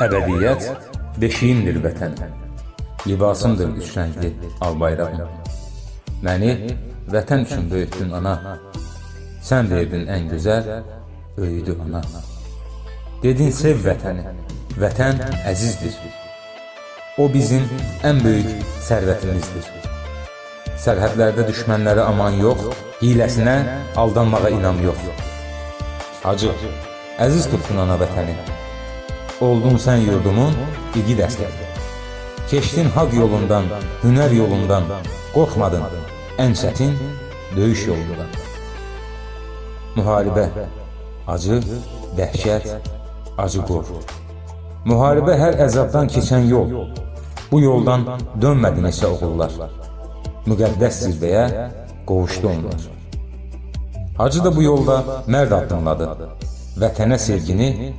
Əbədiyyət beşiyimdir vətən. Libasımdır üç rəngli al bayrağım. Məni vətən üçün böyütdün ana. Sən verdin ən gözəl öyüdü ana. Dedin sev vətəni. Vətən əzizdir. O bizim ən böyük sərvətimizdir. Sərhədlərdə düşmənlərə aman yox, hiləsinə aldanmağa inam yox. Hacı, əziz tutdun ana vətəni. Oldun sən yurdumun igid əsgəri. Keçdin haq yolundan, hünər yolundan, qorxmadın ən çətin döyüş yolundan. Müharibə, acı, dəhşət, acı qor. Müharibə hər əzabdan keçən yol. Bu yoldan dönmədi neçə oğullar. Müqəddəs zirvəyə qovuşdu onlar. Hacı da bu yolda mərd addımladı. Vətənə sevgini